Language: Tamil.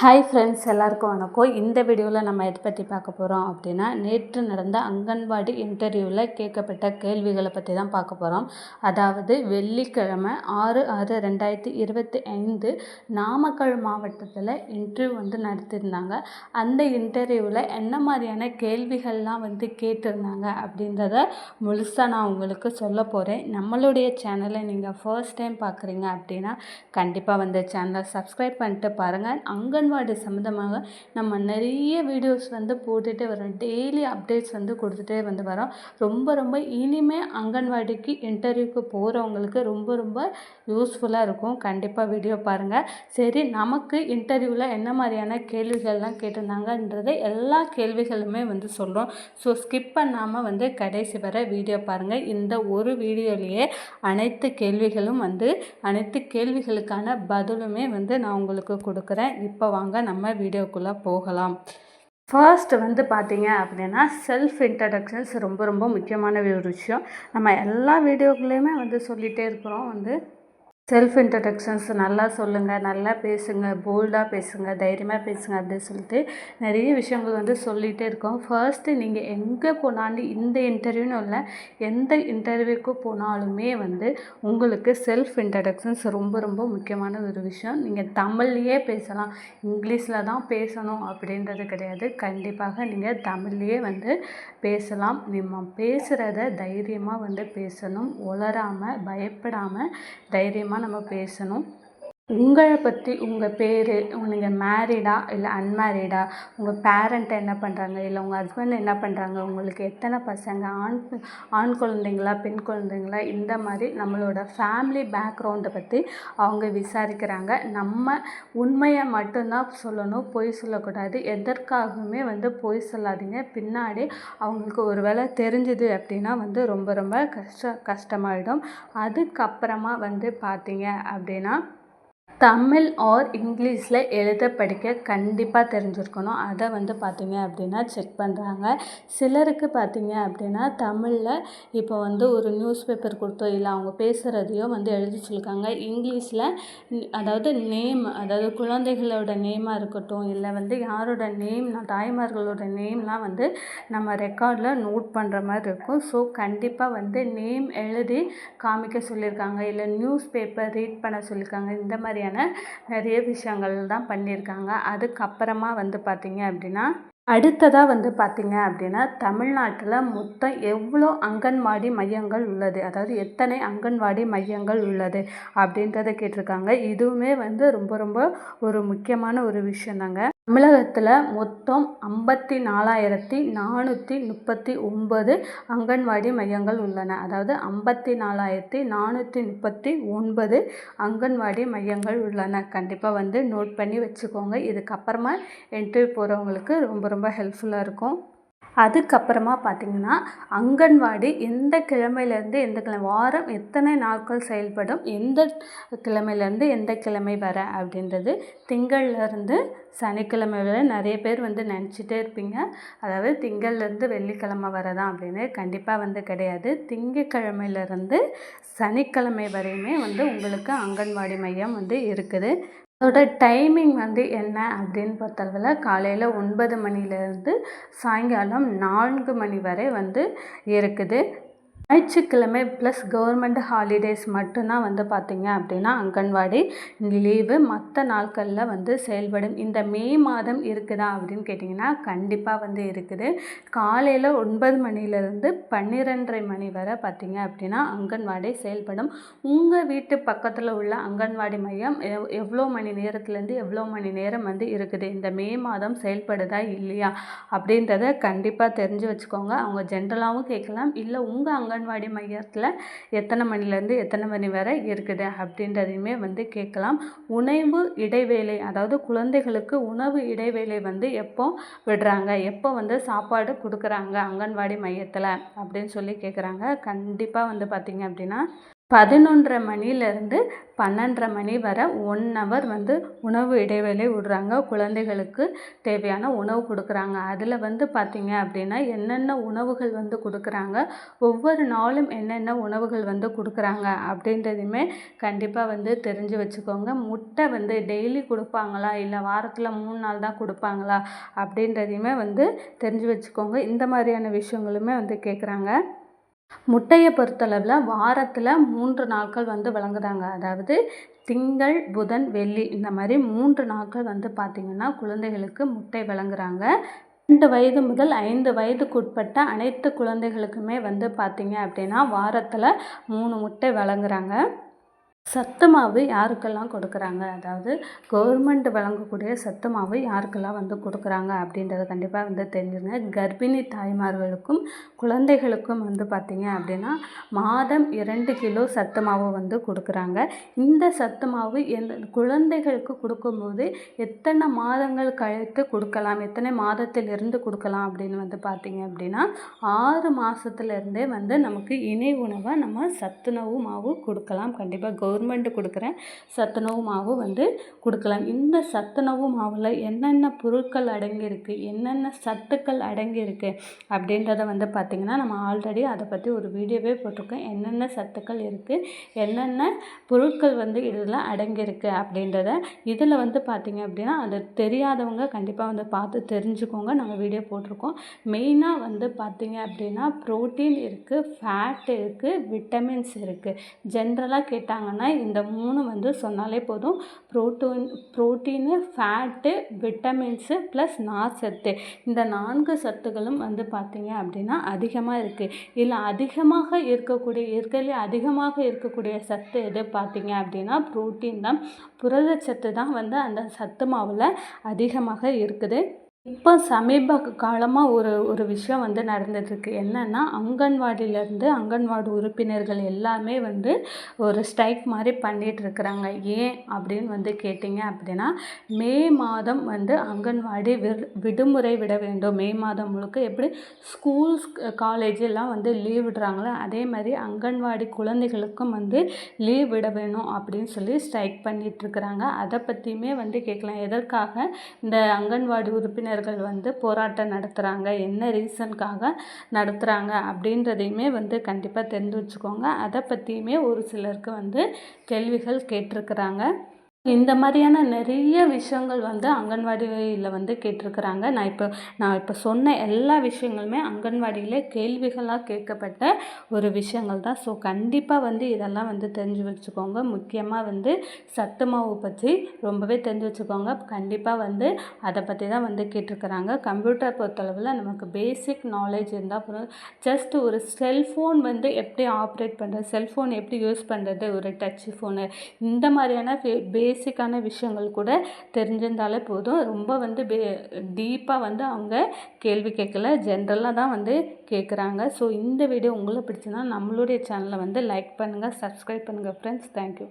ஹாய் ஃப்ரெண்ட்ஸ் எல்லாருக்கும் வணக்கம். இந்த வீடியோவில் நம்ம எதை பற்றி பார்க்க போகிறோம் அப்படின்னா நேற்று நடந்த அங்கன்வாடி இன்டர்வியூவில் கேட்கப்பட்ட கேள்விகளை பற்றி தான் பார்க்க போகிறோம் அதாவது வெள்ளிக்கிழமை ஆறு ஆறு ரெண்டாயிரத்தி இருபத்தி ஐந்து நாமக்கல் மாவட்டத்தில் இன்டர்வியூ வந்து நடத்தியிருந்தாங்க. அந்த இன்டர்வியூவில் என்ன மாதிரியான கேள்விகள்லாம் வந்து கேட்டிருந்தாங்க அப்படின்றத முழுசாக நான் உங்களுக்கு சொல்ல போகிறேன் நம்மளுடைய சேனலை நீங்கள் ஃபர்ஸ்ட் டைம் பார்க்குறீங்க அப்படின்னா கண்டிப்பாக வந்து சேனலை சப்ஸ்கிரைப் பண்ணிட்டு பாருங்கள் அங்கன் அங்கன்வாடி சம்மந்தமாக நம்ம நிறைய வீடியோஸ் வந்து போட்டுகிட்டே வரோம் டெய்லி அப்டேட்ஸ் வந்து கொடுத்துட்டே வந்து வரோம் ரொம்ப ரொம்ப இனிமேல் அங்கன்வாடிக்கு இன்டர்வியூக்கு போகிறவங்களுக்கு ரொம்ப ரொம்ப யூஸ்ஃபுல்லாக இருக்கும். கண்டிப்பாக வீடியோ பாருங்கள் சரி நமக்கு இன்டர்வியூவில் என்ன மாதிரியான கேள்விகள்லாம் கேட்டிருந்தாங்கன்றதை எல்லா கேள்விகளுமே வந்து சொல்கிறோம் ஸோ ஸ்கிப் பண்ணாமல் வந்து கடைசி வர வீடியோ பாருங்கள் இந்த ஒரு வீடியோலேயே அனைத்து கேள்விகளும் வந்து அனைத்து கேள்விகளுக்கான பதிலுமே வந்து நான் உங்களுக்கு கொடுக்குறேன். இப்போ வாங்க நம்ம வீடியோக்குள்ளே போகலாம். ஃபர்ஸ்ட் வந்து பார்த்தீங்க அப்படின்னா செல்ஃப் இன்ட்ரடக்ஷன்ஸ் ரொம்ப ரொம்ப முக்கியமான ஒரு விஷயம். நம்ம எல்லா வீடியோக்குள்ளேயுமே வந்து சொல்லிகிட்டே இருக்கிறோம். வந்து செல்ஃப் இன்ட்ரடக்ஷன்ஸ் நல்லா சொல்லுங்கள் நல்லா பேசுங்க போல்டாக பேசுங்க தைரியமாக பேசுங்க அப்படின்னு சொல்லிட்டு நிறைய விஷயங்கள் வந்து சொல்லிகிட்டே இருக்கோம். ஃபர்ஸ்ட்டு நீங்கள் எங்கே போனாலும் இந்த இன்டர்வியூன்னு இல்லை எந்த இன்டர்வியூக்கு போனாலுமே வந்து உங்களுக்கு செல்ஃப் இன்ட்ரடக்ஷன்ஸ் ரொம்ப ரொம்ப முக்கியமான ஒரு விஷயம். நீங்கள் தமிழ்லேயே பேசலாம் இங்கிலீஷில் தான் பேசணும் அப்படின்றது கிடையாது. கண்டிப்பாக நீங்கள் தமிழ்லேயே வந்து பேசலாம். நம்ம பேசுகிறத தைரியமாக வந்து பேசணும். உளராமல் பயப்படாமல் தைரியமாக நம்ம பேசணும். உங்களை பற்றி உங்கள் பேர் நீங்கள் மேரிடா இல்லை அன்மேரிடா உங்கள் பேரண்ட் என்ன பண்ணுறாங்க இல்லை உங்கள் ஹஸ்பண்ட் என்ன பண்ணுறாங்க உங்களுக்கு எத்தனை பசங்க? ஆண் ஆண் குழந்தைங்களா பெண் குழந்தைங்களா? இந்த மாதிரி நம்மளோட ஃபேமிலி பேக்ரவுண்டை பற்றி அவங்க விசாரிக்கிறாங்க. நம்ம உண்மையை மட்டும்தான் சொல்லணும். பொய் சொல்லக்கூடாது. எதற்காகவுமே வந்து பொய் சொல்லாதீங்க. பின்னாடி அவங்களுக்கு ஒரு வேளை தெரிஞ்சுது அப்படின்னா வந்து ரொம்ப ரொம்ப கஷ்ட கஷ்டமாயிடும். அதுக்கப்புறமா வந்து பார்த்தீங்க அப்படின்னா தமிழ் ஆர் இங்கிலீஷில் எழுத படிக்க கண்டிப்பாக தெரிஞ்சிருக்கணும். அதை வந்து பார்த்திங்க அப்படின்னா செக் பண்ணுறாங்க சிலருக்கு பார்த்திங்க அப்படின்னா தமிழில் இப்போ வந்து ஒரு நியூஸ் பேப்பர் கொடுத்தோ இல்லை அவங்க பேசுகிறதையோ வந்து எழுதி சொல்லியிருக்காங்க இங்கிலீஷில் அதாவது நேம் அதாவது குழந்தைகளோட நேமாக இருக்கட்டும் இல்லை வந்து யாரோட நேம் தாய்மார்களோட நேம்லாம் வந்து நம்ம ரெக்கார்டில் நோட் பண்ணுற மாதிரி இருக்கும். ஸோ கண்டிப்பாக வந்து நேம் எழுதி காமிக்க சொல்லியிருக்காங்க இல்லை நியூஸ் பேப்பர் ரீட் பண்ண சொல்லியிருக்காங்க இந்த மாதிரியான மாதிரியான நிறைய விஷயங்கள் தான் பண்ணியிருக்காங்க. அதுக்கப்புறமா வந்து பார்த்திங்க அப்படின்னா அடுத்ததாக வந்து பார்த்திங்க அப்படின்னா தமிழ்நாட்டில் மொத்தம் எவ்வளோ அங்கன்வாடி மையங்கள் உள்ளது? அதாவது எத்தனை அங்கன்வாடி மையங்கள் உள்ளது? அப்படின்றத கேட்டிருக்காங்க. இதுவுமே வந்து ரொம்ப ரொம்ப ஒரு முக்கியமான ஒரு விஷயந்தாங்க. தமிழகத்தில் மொத்தம் ஐம்பத்தி நாலாயிரத்தி நானூற்றி முப்பத்தி ஒன்பது அங்கன்வாடி மையங்கள் உள்ளன. அதாவது ஐம்பத்தி நாலாயிரத்தி நானூற்றி முப்பத்தி ஒன்பது அங்கன்வாடி மையங்கள் உள்ளன. கண்டிப்பாக வந்து நோட் பண்ணி வச்சுக்கோங்க. இதுக்கப்புறமா என்ட்ரி போகிறவங்களுக்கு ரொம்ப ரொம்ப ஹெல்ப்ஃபுல்லாக இருக்கும். அதுக்கப்புறமா பார்த்திங்கன்னா அங்கன்வாடி எந்த கிழமையிலேருந்து எந்த கிழமை வாரம் எத்தனை நாட்கள் செயல்படும் எந்த கிழமையிலேருந்து எந்த கிழமை வர அப்படின்றது திங்கள்லேருந்து சனிக்கிழமை வரை நிறைய பேர் வந்து நினச்சிட்டே இருப்பீங்க. அதாவது திங்கள்லேருந்து வெள்ளிக்கிழமை வரதான் அப்படின்னு கண்டிப்பாக வந்து கிடையாது. திங்கக்கிழமையிலேருந்து சனிக்கிழமை வரையுமே வந்து உங்களுக்கு அங்கன்வாடி மையம் வந்து இருக்குது. அதோட டைமிங் வந்து என்ன அப்படின்னு பொறுத்தளவில் காலையில் ஒன்பது மணிலேருந்து சாயங்காலம் நான்கு மணி வரை வந்து இருக்குது. ஞாயிற்றுக்கிழமை ப்ளஸ் கவர்மெண்ட் ஹாலிடேஸ் மட்டும்தான் வந்து பார்த்திங்க அப்படின்னா அங்கன்வாடி லீவு மற்ற நாட்களில் வந்து செயல்படும். இந்த மே மாதம் இருக்குதா அப்படின்னு கேட்டிங்கன்னா கண்டிப்பாக வந்து இருக்குது. காலையில் ஒன்பது மணிலேருந்து பன்னிரெண்டரை மணி வரை பார்த்திங்க அப்படின்னா அங்கன்வாடி செயல்படும். உங்கள் வீட்டு பக்கத்தில் உள்ள அங்கன்வாடி மையம் எவ் எவ்வளோ மணி நேரத்துலேருந்து எவ்வளோ மணி நேரம் வந்து இருக்குது? இந்த மே மாதம் செயல்படுதா இல்லையா அப்படின்றத கண்டிப்பாக தெரிஞ்சு வச்சுக்கோங்க. அவங்க ஜென்ரலாகவும் கேட்கலாம். இல்லை உங்கள் அங்கன் அங்கன்வாடி மையத்தில் எத்தனை மணிலேருந்து எத்தனை மணி வரை இருக்குது அப்படின்றதையுமே வந்து கேட்கலாம். உணவு இடைவேளை அதாவது குழந்தைகளுக்கு உணவு இடைவேளை வந்து எப்போ விடுறாங்க? எப்போ வந்து சாப்பாடு கொடுக்குறாங்க அங்கன்வாடி மையத்தில்? அப்படின்னு சொல்லி கேட்குறாங்க. கண்டிப்பாக வந்து பார்த்திங்க அப்படின்னா பதினொன்றரை மணிலேருந்து பன்னெண்டரை மணி வரை ஒன் ஹவர் வந்து உணவு இடைவேளை விடுறாங்க. குழந்தைகளுக்கு தேவையான உணவு கொடுக்குறாங்க. அதில் வந்து பார்த்திங்க அப்படின்னா என்னென்ன உணவுகள் வந்து கொடுக்குறாங்க? ஒவ்வொரு நாளும் என்னென்ன உணவுகள் வந்து கொடுக்குறாங்க அப்படின்றதையுமே கண்டிப்பாக வந்து தெரிஞ்சு வச்சுக்கோங்க. முட்டை வந்து டெய்லி கொடுப்பாங்களா? இல்லை வாரத்தில் மூணு நாள் தான் கொடுப்பாங்களா? அப்படின்றதையுமே வந்து தெரிஞ்சு வச்சுக்கோங்க. இந்த மாதிரியான விஷயங்களுமே வந்து கேட்குறாங்க முட்டையை பொறுத்தளவில் வாரத்தில் மூன்று நாட்கள் வந்து வழங்குறாங்க. அதாவது திங்கள் புதன் வெள்ளி இந்த மாதிரி மூன்று நாட்கள் வந்து பார்த்திங்கன்னா குழந்தைகளுக்கு முட்டை வழங்குறாங்க. ரெண்டு வயது முதல் ஐந்து வயதுக்குட்பட்ட அனைத்து குழந்தைகளுக்குமே வந்து பார்த்திங்க அப்படின்னா வாரத்தில் மூணு முட்டை வழங்குறாங்க. சத்து மாவு யாருக்கெல்லாம் கொடுக்குறாங்க? அதாவது கவர்மெண்ட் வழங்கக்கூடிய சத்து மாவு யாருக்கெல்லாம் வந்து கொடுக்குறாங்க அப்படின்றத கண்டிப்பாக வந்து தெரிஞ்சுங்க. கர்ப்பிணி தாய்மார்களுக்கும் குழந்தைகளுக்கும் வந்து பார்த்திங்க அப்படின்னா மாதம் இரண்டு கிலோ சத்து மாவு வந்து கொடுக்குறாங்க. இந்த சத்து மாவு எந்த குழந்தைகளுக்கு கொடுக்கும்போது எத்தனை மாதங்கள் கழித்து கொடுக்கலாம்? எத்தனை மாதத்திலிருந்து கொடுக்கலாம் அப்படின்னு வந்து பார்த்திங்க அப்படின்னா ஆறு மாதத்துலேருந்தே வந்து நமக்கு இணை உணவை நம்ம சத்துணவு மாவு கொடுக்கலாம். கண்டிப்பாக கவர்மெண்ட்டு கொடுக்குற சத்துணவு மாவு வந்து கொடுக்கலாம். இந்த சத்துணவு மாவில் என்னென்ன பொருட்கள் அடங்கியிருக்கு என்னென்ன சத்துக்கள் அடங்கியிருக்கு அப்படின்றத வந்து பார்த்திங்கன்னா நம்ம ஆல்ரெடி அதை பற்றி ஒரு வீடியோவே போட்டிருக்கோம். என்னென்ன சத்துக்கள் இருக்குது என்னென்ன பொருட்கள் வந்து இதில் அடங்கியிருக்கு அப்படின்றத இதில் வந்து பார்த்திங்க அப்படின்னா அது தெரியாதவங்க கண்டிப்பாக வந்து பார்த்து தெரிஞ்சுக்கோங்க. நாங்கள் வீடியோ போட்டிருக்கோம். மெயினாக வந்து பார்த்திங்க அப்படின்னா ப்ரோட்டீன் இருக்குது ஃபேட் இருக்குது விட்டமின்ஸ் இருக்குது ஜென்ரலாக கேட்டாங்கன்னா ஆனால் இந்த மூணு வந்து சொன்னாலே போதும். Protein protein fat vitamins plus நார்ச்சத்து இந்த நான்கு சத்துகளும் வந்து பார்த்திங்க அப்படின்னா அதிகமாக இருக்குது இதில் அதிகமாக இருக்கக்கூடிய இருக்கிறதுலே அதிகமாக இருக்கக்கூடிய சத்து எது பார்த்திங்க அப்படின்னா ப்ரோட்டீன் தான். புரதச்சத்து தான் வந்து அந்த சத்து மாவில் அதிகமாக இருக்குது. இப்போ சமீப காலமாக ஒரு ஒரு விஷயம் வந்து நடந்துகிட்ருக்கு என்னென்னா அங்கன்வாடியிலேருந்து அங்கன்வாடி உறுப்பினர்கள் எல்லாமே வந்து ஒரு ஸ்ட்ரைக் மாதிரி பண்ணிகிட்ருக்குறாங்க ஏன் அப்படின்னு வந்து கேட்டிங்க அப்படின்னா மே மாதம் வந்து அங்கன்வாடி விடுமுறை விட வேண்டும். மே மாதம் முழுக்க எப்படி ஸ்கூல்ஸ் காலேஜ் எல்லாம் வந்து லீவ் விடுறாங்களோ அதே மாதிரி அங்கன்வாடி குழந்தைகளுக்கும் வந்து லீவ் விட வேணும் அப்படின்னு சொல்லி ஸ்ட்ரைக் பண்ணிகிட்ருக்குறாங்க அதை பற்றியுமே வந்து கேட்கலாம். எதற்காக இந்த அங்கன்வாடி உறுப்பினர் உறுப்பினர்கள் வந்து போராட்டம் நடத்துகிறாங்க என்ன ரீசனுக்காக நடத்துகிறாங்க அப்படின்றதையுமே வந்து கண்டிப்பாக தெரிஞ்சு வச்சுக்கோங்க அதை பற்றியுமே ஒரு சிலருக்கு வந்து கேள்விகள் கேட்டிருக்கிறாங்க. இந்த மாதிரியான நிறைய விஷயங்கள் வந்து அங்கன்வாடியில் வந்து கேட்டிருக்கிறாங்க. நான் இப்போ நான் இப்போ சொன்ன எல்லா விஷயங்களுமே அங்கன்வாடியில் கேள்விகளாக கேட்கப்பட்ட ஒரு விஷயங்கள் தான். ஸோ கண்டிப்பாக வந்து இதெல்லாம் வந்து தெரிஞ்சு வச்சுக்கோங்க. முக்கியமாக வந்து சத்து மாவு பற்றி ரொம்பவே தெரிஞ்சு வச்சுக்கோங்க. கண்டிப்பாக வந்து அதை பற்றி தான் வந்து கேட்டிருக்கிறாங்க. கம்ப்யூட்டர் பொறுத்தளவில் நமக்கு பேசிக் நாலேஜ் இருந்தால் போதும். ஜஸ்ட் ஒரு செல்ஃபோன் வந்து எப்படி ஆப்ரேட் பண்ணுறது செல்ஃபோன் எப்படி யூஸ் பண்ணுறது ஒரு டச் ஃபோனு இந்த மாதிரியான பே பேசிக்கான விஷயங்கள் கூட தெரிஞ்சிருந்தாலே போதும். ரொம்ப வந்து பே டீப்பாக வந்து அவங்க கேள்வி கேட்கல. ஜென்ரலாக தான் வந்து கேட்குறாங்க ஸோ இந்த வீடியோ உங்களை பிடிச்சதுன்னா நம்மளுடைய சேனலை வந்து லைக் பண்ணுங்கள் சப்ஸ்கிரைப் பண்ணுங்கள் ஃப்ரெண்ட்ஸ் தேங்க்யூ